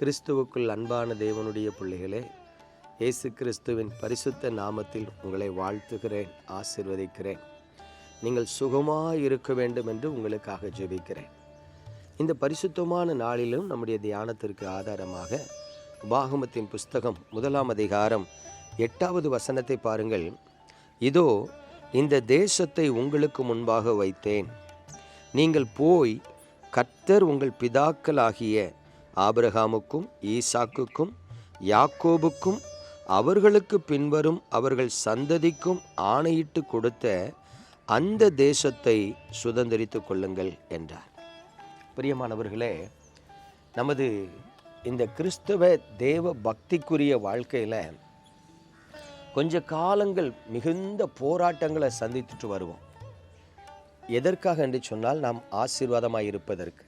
கிறிஸ்துவுக்குள் அன்பான தேவனுடைய பிள்ளைகளே இயேசு கிறிஸ்துவின் பரிசுத்த நாமத்தில் உங்களை வாழ்த்துகிறேன் ஆசிர்வதிக்கிறேன். நீங்கள் சுகமாக இருக்க வேண்டும் என்று உங்களுக்காக ஜெபிக்கிறேன். இந்த பரிசுத்தமான நாளிலும் நம்முடைய தியானத்திற்கு ஆதாரமாக உபாகமத்தின் புஸ்தகம் முதலாம் அதிகாரம் எட்டாவது வசனத்தை பாருங்கள். இதோ இந்த தேசத்தை உங்களுக்கு முன்பாக வைத்தேன். நீங்கள் போய் கர்த்தர் உங்கள் பிதாக்களாகிய ஆபிரகாமுக்கும் ஈசாக்குக்கும் யாக்கோபுக்கும் அவர்களுக்கு பின்வரும் அவர்கள் சந்ததிக்கும் ஆணையிட்டு கொடுத்த அந்த தேசத்தை சுதந்திரித்து கொள்ளுங்கள் என்றார். பிரியமானவர்களே நமது இந்த கிறிஸ்தவ தேவ பக்திக்குரிய வாழ்க்கையில் கொஞ்ச காலங்கள் மிகுந்த போராட்டங்களை சந்தித்துட்டு வருவோம். எதற்காக என்று சொன்னால் நாம் ஆசீர்வாதமாக இருப்பதற்கு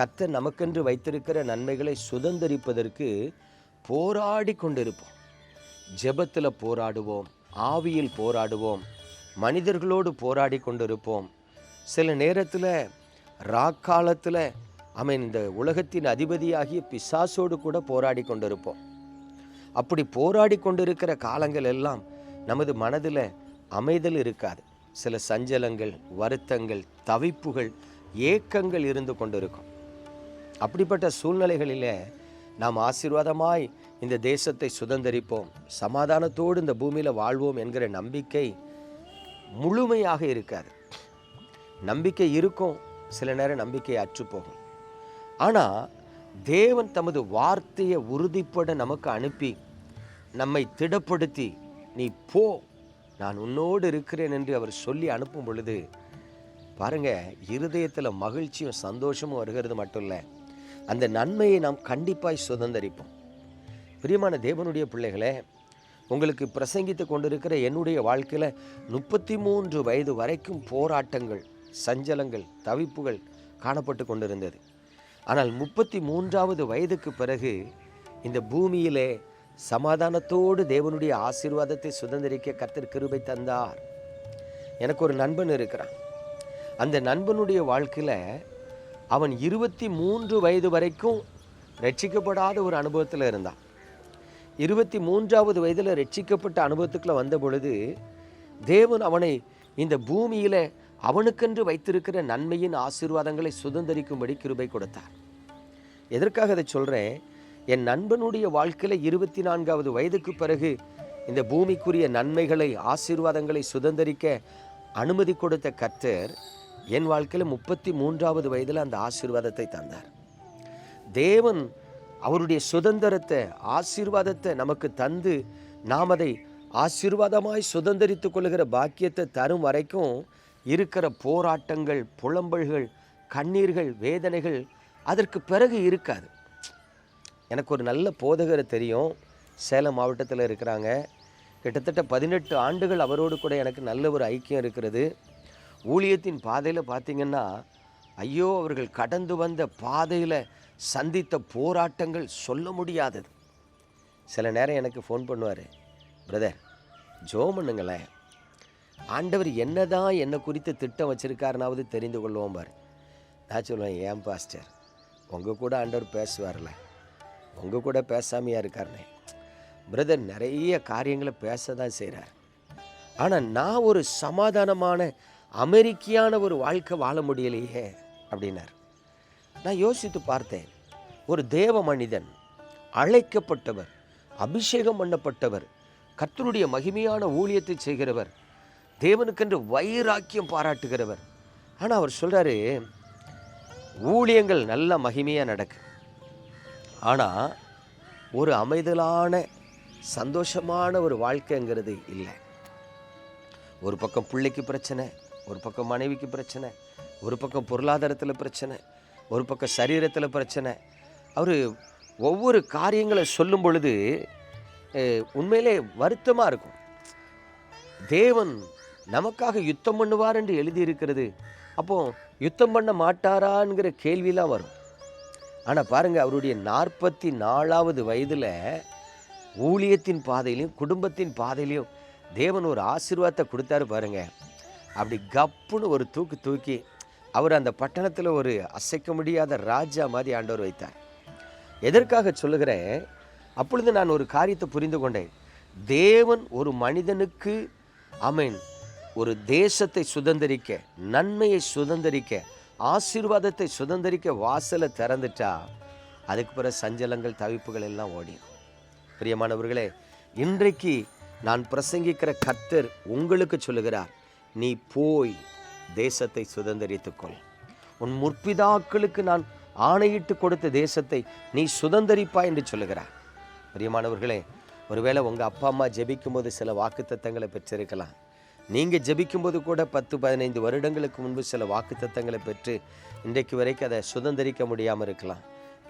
கத்த நமக்கென்று வைத்திருக்கிற நன்மைகளை சுதந்திரிப்பதற்கு போராடி கொண்டிருப்போம். ஜெபத்தில் போராடுவோம் ஆவியில் போராடுவோம் மனிதர்களோடு போராடி கொண்டிருப்போம். சில நேரத்தில் ராக்காலத்தில் அவன் இந்த உலகத்தின் அதிபதியாகிய பிசாசோடு கூட போராடி கொண்டிருப்போம். அப்படி போராடி கொண்டிருக்கிற காலங்கள் எல்லாம் நமது மனதில் அமைதல் இருக்காது. சில சஞ்சலங்கள் வருத்தங்கள் தவிப்புகள் ஏக்கங்கள் இருந்து கொண்டிருக்கும். அப்படிப்பட்ட சூழ்நிலைகளில் நாம் ஆசீர்வாதமாய் இந்த தேசத்தை சுதந்திரிப்போம். சமாதானத்தோடு இந்த பூமியில் வாழ்வோம் என்கிற நம்பிக்கை முழுமையாக இருக்காது. நம்பிக்கை இருக்கும் சில நேரம் நம்பிக்கை அற்றுப்போகும் ஆனால் தேவன் தமது வார்த்தையை உறுதிப்பட நமக்கு அனுப்பி நம்மை திடப்படுத்தி நீ போ நான் உன்னோடு இருக்கிறேன் என்று அவர் சொல்லி அனுப்பும் பொழுது பாருங்கள் இருதயத்தில் மகிழ்ச்சியும் சந்தோஷமும் வருகிறது மட்டும் இல்லை. அந்த நன்மையை நாம் கண்டிப்பாய் சுதந்திரிப்போம். பிரியமான தேவனுடைய பிள்ளைகளே உங்களுக்கு பிரசங்கித்து கொண்டிருக்கிற என்னுடைய வாழ்க்கையில் முப்பத்தி மூன்று வயது வரைக்கும் போராட்டங்கள் சஞ்சலங்கள் தவிப்புகள் காணப்பட்டு கொண்டிருந்தது. ஆனால் முப்பத்தி மூன்றாவது வயதுக்கு பிறகு இந்த பூமியிலே சமாதானத்தோடு தேவனுடைய ஆசீர்வாதத்தை சுதந்திரிக்க கர்த்தர் கிருபை தந்தார். எனக்கு ஒரு நண்பன் இருக்கிறான். அந்த நண்பனுடைய வாழ்க்கையில் அவன் இருபத்தி மூன்று வயது வரைக்கும் ரட்சிக்கப்படாத ஒரு அனுபவத்தில் இருந்தான். இருபத்தி மூன்றாவது வயதில் ரட்சிக்கப்பட்ட அனுபவத்துக்குள்ளே வந்த பொழுது தேவன் அவனை இந்த பூமியில் அவனுக்கென்று வைத்திருக்கிற நன்மையின் ஆசீர்வாதங்களை சுதந்திரிக்கும்படி கிருபை கொடுத்தார். எதற்காக அதை சொல்கிறேன் என் நண்பனுடைய வாழ்க்கையில் இருபத்தி நான்காவது வயதுக்கு பிறகு இந்த பூமிக்குரிய நன்மைகளை ஆசீர்வாதங்களை சுதந்திரிக்க அனுமதி கொடுத்த கர்த்தர் என் வாழ்க்கையில் முப்பத்தி மூன்றாவது வயதில் அந்த ஆசீர்வாதத்தை தந்தார். தேவன் அவருடைய சுதந்திரத்தை ஆசீர்வாதத்தை நமக்கு தந்து நாம் அதை ஆசீர்வாதமாய் சுதந்திரித்து கொள்கிற பாக்கியத்தை தரும் வரைக்கும் இருக்கிற போராட்டங்கள் புலம்பல்கள் கண்ணீர்கள் வேதனைகள் அதற்கு பிறகு இருக்காது. எனக்கு ஒரு நல்ல போதகரை தெரியும். சேலம் மாவட்டத்தில் இருக்கிறாங்க. கிட்டத்தட்ட பதினெட்டு ஆண்டுகள் அவரோடு கூட எனக்கு நல்ல ஒரு ஐக்கியம் இருக்கிறது. ஊழியத்தின் பாதையில் பார்த்தீங்கன்னா ஐயோ அவர்கள் கடந்து வந்த பாதையில் சந்தித்த போராட்டங்கள் சொல்ல முடியாதது. சில நேரம் எனக்கு ஃபோன் பண்ணுவார் பிரதர் ஜோ பண்ணுங்களேன் ஆண்டவர் என்னதான் என்னை குறித்து திட்டம் வச்சுருக்காருனாவது தெரிந்து கொள்வோம் பார். நான் சொல்லுவேன் ஏன் பாஸ்டர் உங்கள் கூட ஆண்டவர் பேசுவார்ல. உங்கள் கூட பேசாமையாக இருக்காருனே. பிரதர் நிறைய காரியங்களை பேச தான் செய்கிறார் ஆனால் நான் ஒரு சமாதானமான அமெரிக்கையான ஒரு வாழ்க்கை வாழ முடியலையே அப்படின்னார். நான் யோசித்து பார்த்தேன் ஒரு தேவ மனிதன் அழைக்கப்பட்டவர் அபிஷேகம் பண்ணப்பட்டவர் கர்த்தருடைய மகிமையான ஊழியத்தை செய்கிறவர் தேவனுக்கென்று வைராக்கியம் பாராட்டுகிறவர். ஆனால் அவர் சொல்கிறாரு ஊழியங்கள் நல்ல மகிமையாக நடக்கு. ஆனால் ஒரு அமைதலான சந்தோஷமான ஒரு வாழ்க்கைங்கிறது இல்லை. ஒரு பக்கம் பிள்ளைக்கு பிரச்சனை ஒரு பக்கம் மனைவிக்கு பிரச்சனை ஒரு பக்கம் பொருளாதாரத்தில் பிரச்சனை ஒரு பக்கம் சரீரத்தில் பிரச்சனை. அவர் ஒவ்வொரு காரியங்களை சொல்லும் பொழுது உண்மையிலே வருத்தமாக இருக்கும். தேவன் நமக்காக யுத்தம் பண்ணுவார் என்று எழுதியிருக்கிறது. அப்போ யுத்தம் பண்ண மாட்டாராங்கிற கேள்வியெலாம் வரும். ஆனால் பாருங்க அவருடைய நாற்பத்தி நாலாவது வயதில் ஊழியத்தின் பாதையிலையும் குடும்பத்தின் பாதையிலையும் தேவன் ஒரு ஆசீர்வாதத்தை கொடுத்தாரு பாருங்கள் அப்படி கப்புன்னு ஒரு தூக்கு தூக்கி அவர் அந்த பட்டணத்தில் ஒரு அசைக்க முடியாத ராஜா மாதிரி ஆண்டவர் வைத்தார். எதற்காக சொல்லுகிறேன்? அப்பொழுது நான் ஒரு காரியத்தை புரிந்து கொண்டேன். தேவன் ஒரு மனிதனுக்கு அமீன் ஒரு தேசத்தை சுதந்திரிக்க நன்மையை சுதந்திரிக்க ஆசீர்வாதத்தை சுதந்திரிக்க வாசலை திறந்துட்டா அதுக்கு பிறகு சஞ்சலங்கள் தவிப்புகள் எல்லாம் ஓடிடும். பிரியமானவர்களே இன்றைக்கு நான் பிரசங்கிக்கிற கத்தர் உங்களுக்கு சொல்லுகிறார். நீ போய் தேசத்தை சுதந்திரித்துக்கொள். உன் முற்பிதாக்களுக்கு நான் ஆணையிட்டு கொடுத்த தேசத்தை நீ சுதந்திரிப்பா என்று சொல்லுகிறார். பிரியமானவர்களே ஒருவேளை உங்கள் அப்பா அம்மா ஜெபிக்கும்போது சில வாக்குத்தத்தங்களை பெற்றிருக்கலாம். நீங்கள் ஜெபிக்கும்போது கூட பத்து பதினைந்து வருடங்களுக்கு முன்பு சில வாக்குத்தத்தங்களை பெற்று இன்றைக்கு வரைக்கும் அதை சுதந்திரிக்க முடியாமல் இருக்கலாம்.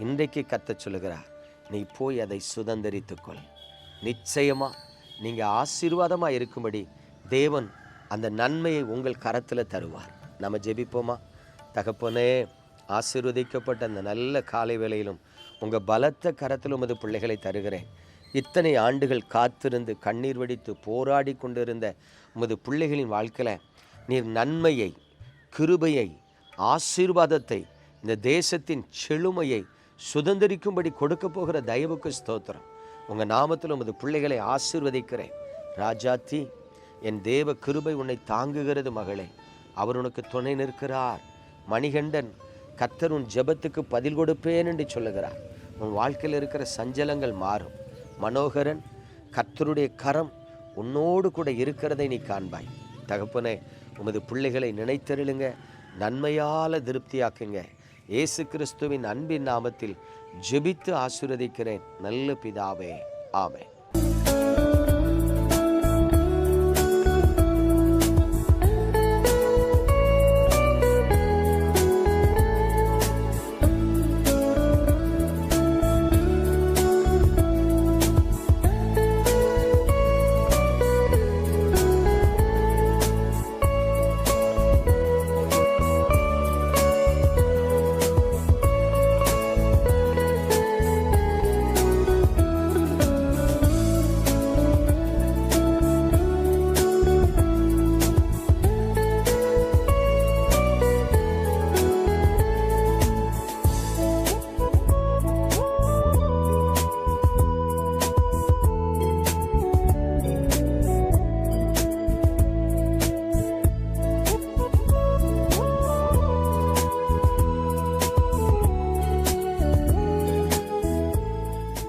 இன்றைக்கு கத்தச் சொல்லுகிறார் நீ போய் அதை சுதந்திரித்துக்கொள். நிச்சயமாக நீங்கள் ஆசீர்வாதமாக இருக்கும்படி தேவன் அந்த நன்மையை உங்கள் கரத்தில் தருவார். நம்ம ஜெபிப்போமா? தகப்பனே ஆசீர்வதிக்கப்பட்ட அந்த நல்ல காலை வேளையிலும் உங்கள் பலத்த கரத்தில் உமது பிள்ளைகளை தருகிறேன். இத்தனை ஆண்டுகள் காத்திருந்து கண்ணீர் வடித்து போராடி கொண்டிருந்த உமது பிள்ளைகளின் வாழ்க்கையில் நீர் நன்மையை கிருபையை ஆசீர்வாதத்தை இந்த தேசத்தின் செழுமையை சுதந்திரிக்கும்படி கொடுக்க போகிற தயவுக்கு ஸ்தோத்திரம். உங்கள் நாமத்தில் உமது பிள்ளைகளை ஆசீர்வதிக்கிறேன். ராஜாத்தி என் தேவ கிருபை உன்னை தாங்குகிறது மகளே. அவர் உனக்கு துணை நிற்கிறார். மணிகண்டன் கத்தர் உன் ஜெபத்துக்கு பதில் கொடுப்பேன் என்று சொல்லுகிறார். உன் வாழ்க்கையில் இருக்கிற சஞ்சலங்கள் மாறும். மனோகரன் கத்தருடைய கரம் உன்னோடு கூட இருக்கிறதை நீ காண்பாய். தகப்பனே உமது பிள்ளைகளை நினைத்தருளுங்க. நன்மையால திருப்தியாக்குங்க. இயேசு கிறிஸ்துவின் அன்பின் நாமத்தில் ஜெபித்து ஆசீர்வதிக்கிறேன். நல்ல பிதாவே. ஆமென்.